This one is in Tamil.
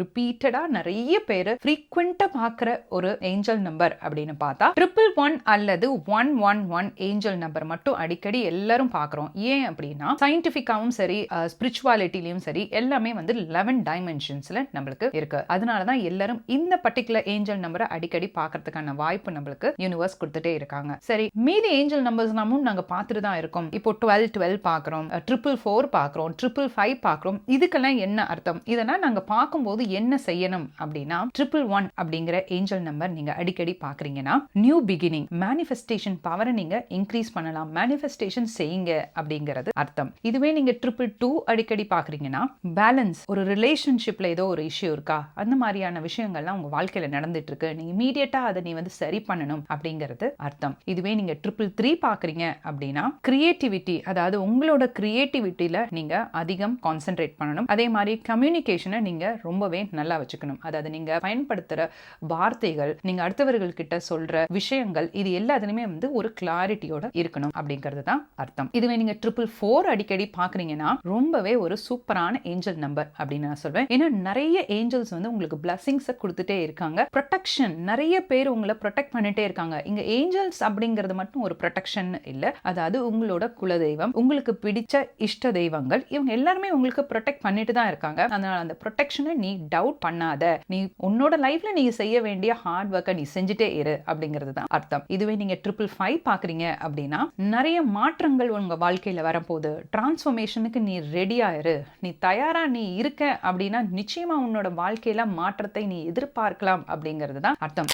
ரிப்பீட்டடா நிறைய பேர் ஃப்ரீக்வெண்டா பார்க்குற ஒரு ஏஞ்சல் நம்பர் அப்படின்னு பார்த்தா ட்ரிபிள் ஒன் அல்லது one one one angel number மட்டும் அடிக்கடி எல்லாரும் பார்க்குறோம். ஏன் அப்படின்னா சயின்டிஃபிக்காகவும் சரி ஸ்பிரிச்சுவாலிட்டிலையும் சரி எல்லாமே வந்து லெவன் டைமென்ஷன்ஸ்ல நம்மளுக்கு இருக்கு. அதனால தான் எல்லாரும் இந்த பர்டிகுலர் ஏஞ்சல் நம்பரை அடிக்கடி பார்க்கறதுக்கான வாய்ப்பு நம்மளுக்கு யூனிவர்ஸ் கொடுத்துட்டே இருக்காங்க. சரி மீதி ஏஞ்சல் நம்பர்ஸ் நாமும் நாங்க பார்த்துட்டு தான் இருக்கோம். இப்போ டுவெல் டுவெல் பார்க்குறோம் ட்ரிபிள் ஃபோர் பார்க்குறோம் ட்ரிபிள் ஃபைவ் பார்க்குறோம் இதுக்கெல்லாம் என்ன அர்த்தம்? இதெல்லாம் நாங்க பார்க்கும்போது என்ன செய்யணும் அப்படின்னா ட்ரிபிள் ஒன் அப்படிங்கிற ஏஞ்சல் நம்பர் நீங்க அடிக்கடி பாக்குறீங்கன்னா நியூ பிகினிங் மேனிஃபெஸ்டேஷன் பவரை நீங்க இன்க்ரீஸ் பண்ணலாம். மேனிஃபெஸ்டேஷன் செய்யுங்க அப்படிங்கிறது அர்த்தம். இதுவே நீங்க ட்ரிபிள் டூ அடிக்கடி பாக்குறீங்கன்னா பேலன்ஸ் ஒரு ரிலேஷன்ஷிப்ல ஏதோ ஒரு இஷ்யூ இருக்கா? அந்த மாதிரியான விஷயங்கள்லாம் உங்க வாழ்க்கையில நடந்துட்டு இருக்கு நீ இமீடியட்டா அதை நீ வந்து சரி பண்ணணும் அப்படிங்கிறது அர்த்தம். இதுவே நீங்க ட்ரிபிள் த்ரீ பாக்குறீங்க அப்படின்னா கிரியேட்டிவிட்டி அதாவது உங்களோட கிரியேட்டிவிட்டியில நீங்க அதிகம் கான்சென்ட்ரேட் பண்ணணும். அதே மாதிரி கம்யூனிகேஷனை நீங்க ரொம்பவே நல்லா வச்சுக்கணும். அதாவது நீங்க பயன்படுத்துற வார்த்தைகள் நீங்க அடுத்தவர்கள் கிட்ட சொல்ற விஷயங்கள் இது எல்லாத்துலயுமே வந்து ஒரு கிளாரிட்டியோட இருக்கணும் அப்படிங்கிறது தான் அர்த்தம். இதுவே நீங்க ட்ரிபிள் ஃபோர் அடிக்கடி பாக்குறீங்கன்னா ரொம்பவே ஒரு சூப்பரான ஏஞ்சல் நம்பர் அப்படின்னு நான் சொல்வேன். ஏன்னா நிறைய ஏஞ்சல்ஸ் வந்து உங்களுக்கு பிளஸிங்ஸை கொடுத்துட்டே இருக்காங்க. ப்ரொடெக்ஷன் நிறைய பேர் உங்களை ப்ரொடெக்ட் பண்ணிட்டே இருக்காங்க. இங்க ஏஞ்சல்ஸ் அப்படிங்கிறது மட்டும் ஒரு ப்ரொடெக்ஷன் இல்லை. அதாவது உங்களோட குலதெய்வம் உங்களுக்கு பிடிச்ச இஷ்ட தெய்வங்கள் இவங்க எல்லாருமே உங்களுக்கு ப்ரொடெக்ட் பண்ணிட்டு தான் இருக்காங்க. அதனால அந்த ப்ரொடெக்ஷனை நீ டவுட் பண்ணாத. நீ உன்னோட லைஃப்ல நீ செய்ய வேண்டிய ஹார்ட் ஒர்க்கை நீ செஞ்சுட்டே இரு அப்படிங்கிறது தான் அர்த்தம். இதுவே நீங்க ட்ரிபிள் ஃபைவ் பாக்குறீங்க அப்படின்னா நிறைய மாற்றங்கள் உங்க வாழ்க்கையில வரும்போது டிரான்ஸ்ஃபர்மேஷனுக்கு நீ ரெடியா இரு. நீ தயாரா நீ இருக்க அப்படின்னா நிச்சயமா உன்னோட வாழ்க்கையில மாற்றத்தை நீ எதிர்பார்க்கலாம் அப்படிங்கிறது தான் அர்த்தம்.